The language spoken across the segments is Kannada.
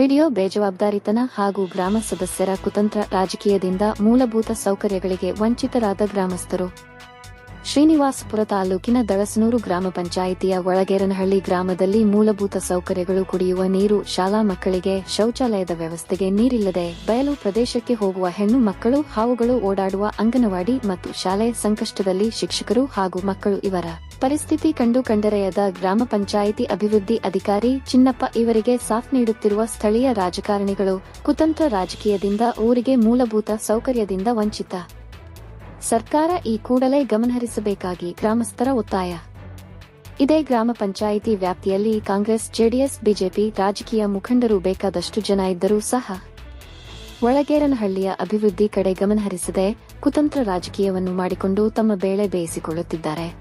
ಪಿಡಿಒ ಬೇಜವಾಬ್ದಾರಿತನ ಹಾಗೂ ಗ್ರಾಮ ಸದಸ್ಯರ ಕುತಂತ್ರ ರಾಜಕೀಯದಿಂದ ಮೂಲಭೂತ ಸೌಕರ್ಯಗಳಿಗೆ ವಂಚಿತರಾದ ಗ್ರಾಮಸ್ಥರು. ಶ್ರೀನಿವಾಸಪುರ ತಾಲೂಕಿನ ದಳಸನೂರು ಗ್ರಾಮ ಪಂಚಾಯಿತಿಯ ಒಳಗೇರನಹಳ್ಳಿ ಗ್ರಾಮದಲ್ಲಿ ಮೂಲಭೂತ ಸೌಕರ್ಯಗಳು ಕುಡಿಯುವ ನೀರು, ಶಾಲಾ ಮಕ್ಕಳಿಗೆ ಶೌಚಾಲಯದ ವ್ಯವಸ್ಥೆಗೆ ನೀರಿಲ್ಲದೆ ಬಯಲು ಪ್ರದೇಶಕ್ಕೆ ಹೋಗುವ ಹೆಣ್ಣು ಮಕ್ಕಳು, ಹಾವುಗಳು ಓಡಾಡುವ ಅಂಗನವಾಡಿ ಮತ್ತು ಶಾಲೆ ಸಂಕಷ್ಟದಲ್ಲಿ ಶಿಕ್ಷಕರು ಹಾಗೂ ಮಕ್ಕಳು ಇವರ ಪರಿಸ್ಥಿತಿ ಕಂಡು ಕಂಡರೆಯದ ಗ್ರಾಮ ಪಂಚಾಯಿತಿ ಅಭಿವೃದ್ಧಿ ಅಧಿಕಾರಿ ಚಿನ್ನಪ್ಪ ಇವರಿಗೆ ಸಾಥ್ ನೀಡುತ್ತಿರುವ ಸ್ಥಳೀಯ ರಾಜಕಾರಣಿಗಳು ಕುತಂತ್ರ ರಾಜಕೀಯದಿಂದ ಊರಿಗೆ ಮೂಲಭೂತ ಸೌಕರ್ಯದಿಂದ ವಂಚಿತ. ಸರ್ಕಾರ ಈ ಕೂಡಲೇ ಗಮನಹರಿಸಬೇಕಾಗಿ ಗ್ರಾಮಸ್ಥರ ಒತ್ತಾಯ. ಇದೇ ಗ್ರಾಮ ಪಂಚಾಯಿತಿ ವ್ಯಾಪ್ತಿಯಲ್ಲಿ ಕಾಂಗ್ರೆಸ್, ಜೆಡಿಎಸ್, ಬಿಜೆಪಿ ರಾಜಕೀಯ ಮುಖಂಡರು ಬೇಕಾದಷ್ಟು ಜನ ಇದ್ದರೂ ಸಹ ಒಳಗೇರನಹಳ್ಳಿಯ ಅಭಿವೃದ್ಧಿ ಕಡೆ ಗಮನಹರಿಸದೆ ಕುತಂತ್ರ ರಾಜಕೀಯವನ್ನು ಮಾಡಿಕೊಂಡು ತಮ್ಮ ಬೇಳೆ ಬೇಯಿಸಿಕೊಳ್ಳುತ್ತಿದ್ದಾರೆ.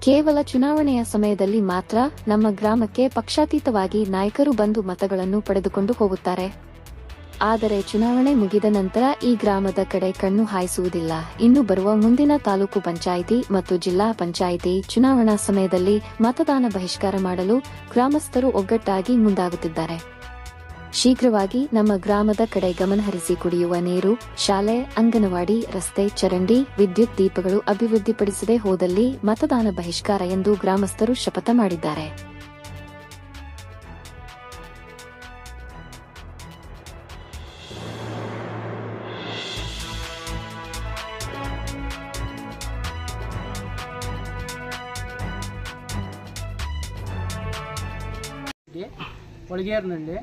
ಕೇವಲ ಚುನಾವಣೆಯ ಸಮಯದಲ್ಲಿ ಮಾತ್ರ ನಮ್ಮ ಗ್ರಾಮಕ್ಕೆ ಪಕ್ಷಾತೀತವಾಗಿ ನಾಯಕರು ಬಂದು ಮತಗಳನ್ನು ಪಡೆದುಕೊಂಡು ಹೋಗುತ್ತಾರೆ. ಆದರೆ ಚುನಾವಣೆ ಮುಗಿದ ನಂತರ ಈ ಗ್ರಾಮದ ಕಡೆ ಕಣ್ಣು ಹಾಯಿಸುವುದಿಲ್ಲ. ಇನ್ನು ಬರುವ ಮುಂದಿನ ತಾಲೂಕು ಪಂಚಾಯಿತಿ ಮತ್ತು ಜಿಲ್ಲಾ ಪಂಚಾಯಿತಿ ಚುನಾವಣಾ ಸಮಯದಲ್ಲಿ ಮತದಾನ ಬಹಿಷ್ಕಾರ ಮಾಡಲು ಗ್ರಾಮಸ್ಥರು ಒಗ್ಗಟ್ಟಾಗಿ ಮುಂದಾಗುತ್ತಿದ್ದಾರೆ. ಶೀಘ್ರವಾಗಿ ನಮ್ಮ ಗ್ರಾಮದ ಕಡೆ ಗಮನಹರಿಸಿ ಕುಡಿಯುವ ನೀರು, ಶಾಲೆ, ಅಂಗನವಾಡಿ, ರಸ್ತೆ, ಚರಂಡಿ, ವಿದ್ಯುತ್ ದೀಪಗಳು ಅಭಿವೃದ್ಧಿಪಡಿಸದೆ ಹೋದಲ್ಲಿ ಮತದಾನ ಬಹಿಷ್ಕಾರ ಎಂದು ಗ್ರಾಮಸ್ಥರು ಶಪಥ ಮಾಡಿದ್ದಾರೆ. ಒಳಗೇರಿನಲ್ಲಿ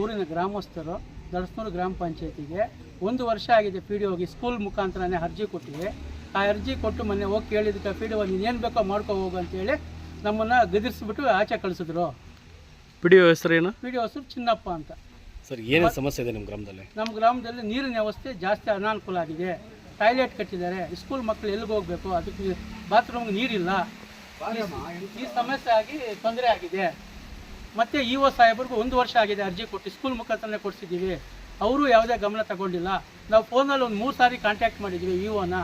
ಊರಿನ ಗ್ರಾಮಸ್ಥರು ದಡಸ್ನೂರು ಗ್ರಾಮ ಪಂಚಾಯತಿಗೆ ಒಂದು ವರ್ಷ ಆಗಿದೆ ಪಿ ಡಿ ಹೋಗಿ ಸ್ಕೂಲ್ ಮುಖಾಂತರನೇ ಅರ್ಜಿ ಕೊಟ್ಟಿದೆ. ಆ ಅರ್ಜಿ ಕೊಟ್ಟು ಮೊನ್ನೆ ಹೋಗಿ ಕೇಳಿದ್ದಕ್ಕೆ ಪಿ ಡಿ ನೀನು ಏನು ಬೇಕೋ ಮಾಡ್ಕೊ ಹೋಗು ಅಂತೇಳಿ ನಮ್ಮನ್ನು ಗದಿರಿಸ್ಬಿಟ್ಟು ಆಚೆ ಕಳಿಸಿದ್ರು. ಪಿ ಡಿ ಹೆಸರೇನು ಪಿ ಡಿ ಹೆಸರು ಚಿನ್ನಪ್ಪ ಅಂತ. ಸರ್ ಏನೇ ಸಮಸ್ಯೆ ಇದೆ ನಿಮ್ಮ ಗ್ರಾಮದಲ್ಲಿ? ನಮ್ಮ ಗ್ರಾಮದಲ್ಲಿ ನೀರಿನ ವ್ಯವಸ್ಥೆ ಜಾಸ್ತಿ ಅನಾನುಕೂಲ ಆಗಿದೆ. ಟಾಯ್ಲೆಟ್ ಕಟ್ಟಿದ್ದಾರೆ. ಸ್ಕೂಲ್ ಮಕ್ಕಳು ಎಲ್ಲಿಗೆ ಹೋಗಬೇಕು? ಅದಕ್ಕೆ ಬಾತ್ರೂಮ್ಗೆ ನೀರಿಲ್ಲ. ಈ ಸಮಸ್ಯೆ ಆಗಿ ತೊಂದರೆ ಆಗಿದೆ. ಮತ್ತೆ ಇ ಒ ಸಾಹೇಬರಿಗೂ ಒಂದು ವರ್ಷ ಆಗಿದೆ ಅರ್ಜಿ ಕೊಟ್ಟು ಸ್ಕೂಲ್ ಮುಖಾಂತರನೇ ಕೊಡಿಸಿದ್ದೀವಿ. ಅವರು ಯಾವುದೇ ಗಮನ ತಗೊಂಡಿಲ್ಲ. ನಾವು ಫೋನಲ್ಲಿ ಒಂದು ಮೂರು ಸಾರಿ ಕಾಂಟ್ಯಾಕ್ಟ್ ಮಾಡಿದ್ದೀವಿ ಇ ಒನ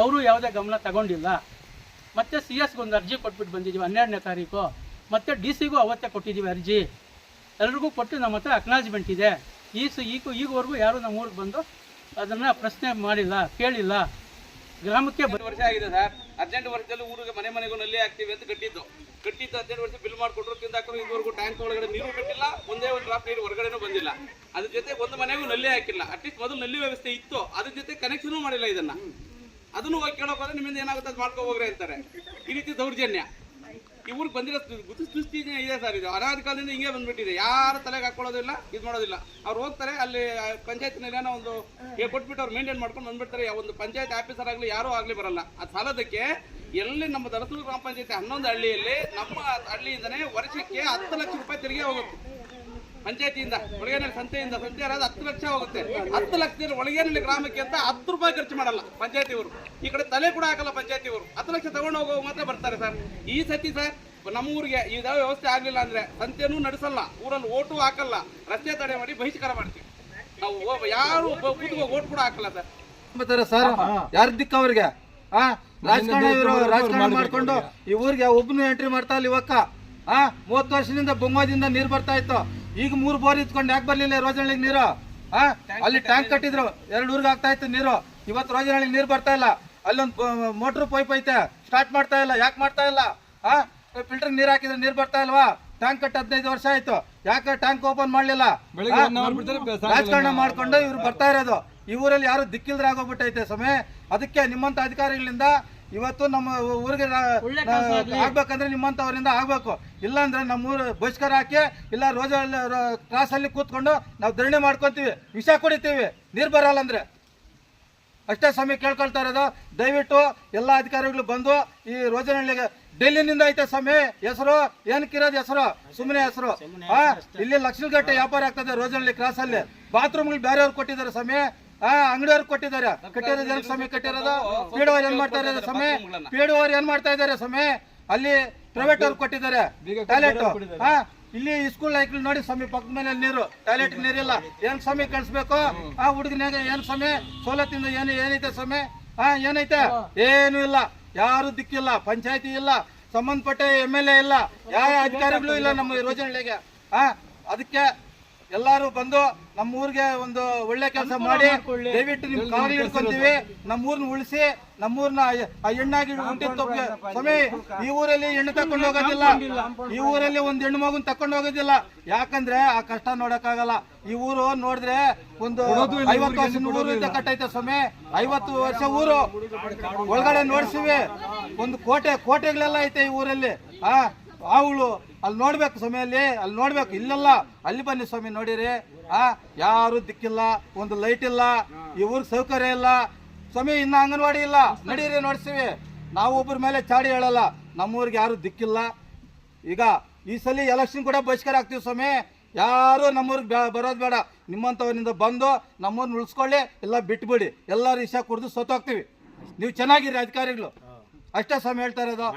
ಅವರು ಯಾವುದೇ ಗಮನ ತಗೊಂಡಿಲ್ಲ. ಮತ್ತೆ ಸಿ ಎಸ್ಗೆ ಒಂದು ಅರ್ಜಿ ಕೊಟ್ಬಿಟ್ಟು ಬಂದಿದ್ದೀವಿ ಹನ್ನೆರಡನೇ ತಾರೀಕು. ಮತ್ತೆ ಡಿ ಸಿಗೂ ಅವತ್ತೇ ಕೊಟ್ಟಿದ್ದೀವಿ ಅರ್ಜಿ. ಎಲ್ರಿಗೂ ಕೊಟ್ಟು ನಮ್ಮ ಹತ್ರ ಅಕ್ನಾಲಜ್ಮೆಂಟ್ ಇದೆ. ಈ ಈಗ ಈಗವರೆಗೂ ಯಾರೂ ನಮ್ಮ ಊರಿಗೆ ಬಂದು ಅದನ್ನು ಪ್ರಶ್ನೆ ಮಾಡಿಲ್ಲ, ಕೇಳಿಲ್ಲ. ಗ್ರಾಮಕ್ಕೆ ವರ್ಷ ಆಗಿದೆ ಸರ್. ಹದಿನೆಂಟು ವರ್ಷದಲ್ಲಿ ಊರಿಗೆ ಮನೆ ಮನೆಗೂ ನಲ್ಲಿ ಹಾಕ್ತೀವಿ ಅಂತ ಕಟ್ಟಿದ್ದು. ಕಟ್ಟಿದ್ದು ಹದಿನೆಂಟು ವರ್ಷ ಬಿಲ್ ಮಾಡಿಕೊಟ್ರು ತಿಂದಾಕರು ಇದುವರೆಗೂ ಟ್ಯಾಂಕ್ ಒಳಗಡೆ ನೀರು ಕಟ್ಟಿಲ್ಲ ಒಂದೇ ಒಂದು ಡ್ರಾಪ್ ನೀರು ಹೊರಗಡೆನೂ ಬಂದಿಲ್ಲ. ಅದ್ರ ಜೊತೆ ಒಂದು ಮನೆಗೂ ನಲ್ಲಿ ಹಾಕಿಲ್ಲ. ಅಟ್ಲೀಸ್ಟ್ ಮೊದಲು ನಲ್ಲಿ ವ್ಯವಸ್ಥೆ ಇತ್ತು. ಅದ್ರ ಜೊತೆ ಕನೆಕ್ಷನ್ ಮಾಡಿಲ್ಲ ಇದನ್ನ. ಅದನ್ನು ಹೋಗಿ ಕೇಳೋಕೆ ನಿಮ್ಮಿಂದ ಏನಾಗುತ್ತೆ ಅದು ಮಾಡ್ಕೊ ಹೋಗ್ರಿ ಅಂತಾರೆ. ಈ ರೀತಿ ದೌರ್ಜನ್ಯ. ಇವ್ರಿಗೆ ಬಂದಿರೋ ದುಸ್ಥಿತಿ ಇದೆ ಸರ್ ಇದು. ಅನಾದ ಕಾಲದಿಂದ ಹಿಂಗೆ ಬಂದ್ಬಿಟ್ಟಿದೆ. ಯಾರ ತಲೆಗೆ ಹಾಕೊಳ್ಳೋದಿಲ್ಲ ಇದು ಮಾಡೋದಿಲ್ಲ. ಅವ್ರು ಹೋಗ್ತಾರೆ ಅಲ್ಲಿ ಪಂಚಾಯತ್ನಲ್ಲಿ ಏನೋ ಒಂದು ಕೊಟ್ಬಿಟ್ಟು ಅವ್ರು ಮೇಂಟೈನ್ ಮಾಡ್ಕೊಂಡು ಬಂದ್ಬಿಡ್ತಾರೆ. ಯಾವ ಒಂದು ಪಂಚಾಯತ್ ಆಫೀಸರ್ ಆಗಲಿ ಯಾರೂ ಆಗಲಿ ಬರಲ್ಲ. ಅದು ಸಾಲದಕ್ಕೆ ಎಲ್ಲಿ ನಮ್ಮ ದರಸೂರು ಗ್ರಾಮ ಪಂಚಾಯತಿ ಹನ್ನೊಂದು ಹಳ್ಳಿಯಲ್ಲಿ ನಮ್ಮ ಹಳ್ಳಿಯಿಂದನೇ ವರ್ಷಕ್ಕೆ ಹತ್ತು ಲಕ್ಷ ರೂಪಾಯಿ ತೆರಿಗೆ ಹೋಗುತ್ತೆ. ಪಂಚಾಯತಿಯಿಂದ ಒಳಗೇನಲ್ಲಿ ಸಂತೆಯಿಂದ ಸಂತೆ ಅದು ಹತ್ತು ಲಕ್ಷ ಹೋಗುತ್ತೆ. ಹತ್ತು ಲಕ್ಷದಲ್ಲಿ ಒಳಗೇನಲ್ಲಿ ಗ್ರಾಮಕ್ಕೆ ಅಂತ ಹತ್ತು ರೂಪಾಯಿ ಖರ್ಚು ಮಾಡಲ್ಲ ಪಂಚಾಯತಿಯವರು. ಈ ಕಡೆ ತಲೆ ಕೂಡ ಹಾಕಲ್ಲ ಪಂಚಾಯತಿಯವರು. ಹತ್ತು ಲಕ್ಷ ತಗೊಂಡು ಹೋಗೋ ಮಾತ್ರ ಬರ್ತಾರೆ ಸರ್. ಈ ಸತಿ ಸರ್ ನಮ್ಮ ಊರಿಗೆ ಇದಾವ ವ್ಯವಸ್ಥೆ ಆಗಲಿಲ್ಲ ಅಂದ್ರೆ ಸಂತೆನೂ ನಡೆಸಲ್ಲ. ಊರಲ್ಲಿ ಓಟು ಹಾಕಲ್ಲ. ರಸ್ತೆ ತಡೆ ಮಾಡಿ ಬಹಿಷ್ಕಾರ ಮಾಡ್ತೀವಿ. ನಾವು ಒಬ್ಬ- ಯಾರು ಕೂತ್ಕೋ ಓಟ್ ಕೂಡ ಹಾಕಲ್ಲ ಸರ್. ಬರ್ತಾರೆ ಸರ್. ಯಾರ ದಿಕ್ಕ ಅವ್ರಿಗೆ? ಆ ರಾಜಕಾರಣ ರಾಜಕಾರಣ ಮಾಡ್ಕೊಂಡು ಈ ಊರಿಗೆ ಒಬ್ಬನು ಎಂಟ್ರಿ ಮಾಡ್ತಾ ಇಲ್ಲ ಇವಕ್ಕ. ಆ ಮೂವತ್ತು ವರ್ಷದಿಂದ ಬೊಂಗೋದಿಂದ ನೀರು ಬರ್ತಾ ಇತ್ತು. ಈಗ ಮೂರು ಬೋರ್ ಇತ್ಕೊಂಡು ಯಾಕೆ ಬರ್ಲಿಲ್ಲ ರೋಜನಹಳ್ಳಿಗೆ ನೀರು? ಆ? ಅಲ್ಲಿ ಟ್ಯಾಂಕ್ ಕಟ್ಟಿದ್ರು. ಎರಡು ಊರಿಗೆ ಆಗ್ತಾ ಇತ್ತು ನೀರು. ಇವತ್ತು ರೋಜನಹಳ್ಳಿಗೆ ನೀರು ಬರ್ತಾ ಇಲ್ಲ. ಅಲ್ಲೊಂದು ಮೋಟ್ರ್ ಪೈಪ್ ಐತೆ. ಸ್ಟಾರ್ಟ್ ಮಾಡ್ತಾ ಇಲ್ಲ. ಯಾಕೆ ಮಾಡ್ತಾ ಇಲ್ಲ? ಆ? ಫಿಲ್ಟರ್ ನೀರು ಹಾಕಿದ್ರೆ ನೀರು ಬರ್ತಾ ಇಲ್ವಾ? ಟ್ಯಾಂಕ್ ಕಟ್ಟ ಹದಿನೈದು ವರ್ಷ ಆಯ್ತು. ಯಾಕೆ ಟ್ಯಾಂಕ್ ಓಪನ್ ಮಾಡ್ಲಿಲ್ಲ? ರಾಜಕಾರಣ ಮಾಡ್ಕೊಂಡು ಇವ್ರು ಬರ್ತಾ ಇರೋದು. ಈ ಊರಲ್ಲಿ ಯಾರು ದಿಕ್ಕಿಲ್ದ್ರೆ ಆಗೋಗ್ಬಿಟ್ಟೈತೆ ಸಮಯ ಅದಕ್ಕೆ ನಿಮ್ಮಂತ ಅಧಿಕಾರಿಗಳಿಂದ ಇವತ್ತು ನಮ್ಮ ಊರಿಗೆ ಆಗ್ಬೇಕಂದ್ರೆ ನಿಮ್ಮಂತವರಿಂದ ಆಗ್ಬೇಕು. ಇಲ್ಲಾಂದ್ರೆ ನಮ್ಮ ಊರು ಬಹಿಷ್ಕಾರ ಹಾಕಿ ಇಲ್ಲ ರೋಜ ಕ್ರಾಸಲ್ಲಿ ಕೂತ್ಕೊಂಡು ನಾವು ಧರಣಿ ಮಾಡ್ಕೊತೀವಿ ವಿಷ ಕುಡಿತೀವಿ ನೀರು ಬರಲ್ಲ ಅಂದ್ರೆ. ಅಷ್ಟೇ ಸಮಯ ಕೇಳ್ಕೊಳ್ತಾ ಇರೋದು ದಯವಿಟ್ಟು ಎಲ್ಲ ಅಧಿಕಾರಿಗಳು ಬಂದು ಈ ರೋಜನಹಳ್ಳಿಗೆ ಡೆಲ್ಲಿನಿಂದ ಐತೆ ಸ್ವಾಮಿ ಹೆಸರು ಏನಕ್ಕಿರೋದು ಹೆಸರು? ಸುಮ್ಮನೆ ಹೆಸರು. ಇಲ್ಲಿ ಲಕ್ಷಗಟ್ಟೆ ವ್ಯಾಪಾರ ಆಗ್ತದೆ ರೋಜನಹಳ್ಳಿ ಕ್ರಾಸಲ್ಲಿ ಬಾತ್ರೂಮ್ಗಳು ಬೇರೆಯವ್ರು ಕೊಟ್ಟಿದ್ದಾರೆ ಸಮಯ ಆ ಅಂಗಡಿಯವ್ರು ಕೊಟ್ಟಿದ್ದಾರೆ. ಕಟ್ಟಿರೋದು ಏನಕ್ಕೆ ಸಮಯ ಕಟ್ಟಿರೋದು ಪೀಡೋರ್ ಏನ್ ಮಾಡ್ತಾ ಇದ್ದಾರೆ ಸಮಯ ಪೀಡೋರ್ ಏನ್ ಮಾಡ್ತಾ ಇದ್ದಾರೆ ಸಮಯ ಅಲ್ಲಿ ಪ್ರೈವೇಟ್ ಅವ್ರು ಕೊಟ್ಟಿದ್ದಾರೆ. ಟಾಯ್ಲೆಟ್ ಹಾ ಇಲ್ಲಿ ಸ್ಕೂಲ್ ಲೈಕ್ಲಿ ನೋಡಿ ಸ್ವಾಮಿ ಪಕ್ಕದ ಮೇಲೆ ನೀರು ಟಾಯ್ಲೆಟ್ ನೀರಿಲ್ಲ. ಏನ್ ಸ್ವಾಮಿ ಕಳಿಸ್ಬೇಕು? ಆ ಹುಡುಗನಾಗ ಏನ್ ಸ್ವಾಮಿ? ಸವಲತ್ತಿಂದ ಏನು ಏನೈತೆ ಸ್ವಾಮಿ? ಹಾ ಏನೈತೆ? ಏನು ಇಲ್ಲ. ಯಾರು ದಿಕ್ಕಿಲ್ಲ. ಪಂಚಾಯತಿ ಇಲ್ಲ. ಸಂಬಂಧಪಟ್ಟ ಎಂ ಎಲ್ ಎ ಇಲ್ಲ. ಯಾವ ಅಧಿಕಾರಿಗಳು ಇಲ್ಲ ನಮ್ಮ ಯೋಜನೆಗಳಿಗೆ. ಹಾ ಅದಕ್ಕೆ ಎಲ್ಲಾರು ಬಂದು ನಮ್ಮ ಊರಿಗೆ ಒಂದು ಒಳ್ಳೆ ಕೆಲಸ ಮಾಡಿ ದಯವಿಟ್ಟು ನಿಮ್ ಕಾಲು ಹಿಡ್ಕೊಂತೀವಿ ನಮ್ಮ ಊರ್ನ ಉಳಿಸಿ ನಮ್ಮೂರ್ನ ಆ ಹೆಣ್ಣಾಗಿ ತಪ್ಪಿಗೆ ಸ್ವಾಮಿ ಈ ಊರಲ್ಲಿ ಹೆಣ್ಣು ತಕೊಂಡು ಹೋಗೋದಿಲ್ಲ. ಈ ಊರಲ್ಲಿ ಒಂದ್ ಹೆಣ್ಣು ಮಗುನ್ ತಕೊಂಡು ಹೋಗೋದಿಲ್ಲ. ಯಾಕಂದ್ರೆ ಆ ಕಷ್ಟ ನೋಡಕ್ಕಾಗಲ್ಲ. ಈ ಊರು ನೋಡಿದ್ರೆ ಒಂದು ಐವತ್ತು ವರ್ಷ ಊರು ಇದ್ದ ಕಟ್ಟೈತೆ ಸ್ವಾಮಿ. ಐವತ್ತು ವರ್ಷ ಊರು. ಒಳಗಡೆ ನೋಡ್ಸಿವಿ. ಒಂದು ಕೋಟೆ ಕೋಟೆಗಳೆಲ್ಲ ಐತೆ ಈ ಊರಲ್ಲಿ. ಆ ಆవుಳು ಅಲ್ಲಿ ನೋಡ್ಬೇಕು ಸ್ವಾಮಿಯಲ್ಲಿ, ಅಲ್ಲಿ ನೋಡ್ಬೇಕು. ಇಲ್ಲೆಲ್ಲ, ಅಲ್ಲಿ ಬನ್ನಿ ಸ್ವಾಮಿ, ನೋಡಿರಿ. ಆ, ಯಾರು ದಿಕ್ಕಿಲ್ಲ, ಒಂದು ಲೈಟ್ ಇಲ್ಲ, ಈ ಸೌಕರ್ಯ ಇಲ್ಲ. ಸ್ವಾಮಿ, ಇನ್ನ ಅಂಗನವಾಡಿ ಇಲ್ಲ. ನಡೀರಿ ನೋಡ್ಸಿವಿ ನಾವು ಒಬ್ಬರ ಮೇಲೆ ಚಾಡಿ ಹೇಳಲ್ಲ. ನಮ್ಮೂರಿಗೆ ಯಾರು ದಿಕ್ಕಿಲ್ಲ. ಈಗ ಈ ಸಲ ಎಲೆಕ್ಷನ್ ಕೂಡ ಬಹಿಷ್ಕಾರ ಆಗ್ತೀವಿ ಸ್ವಾಮಿ. ಯಾರು ನಮ್ಮೂರಿಗೆ ಬರೋದು ಬೇಡ. ನಿಮ್ಮಂಥವರಿಂದ ಬಂದು ನಮ್ಮೂರ್ನ ಉಳಿಸ್ಕೊಳ್ಳಿ ಎಲ್ಲ ಬಿಟ್ಬಿಡಿ. ಎಲ್ಲರೂ ಇಷ್ಟ ಕುಡಿದು ಸತ್ತೋಗ್ತೀವಿ. ನೀವು ಚೆನ್ನಾಗಿರಿ ಅಧಿಕಾರಿಗಳು. ಅಷ್ಟೇ ಸ್ವಾಮಿ ಹೇಳ್ತಾ ಇರೋದು.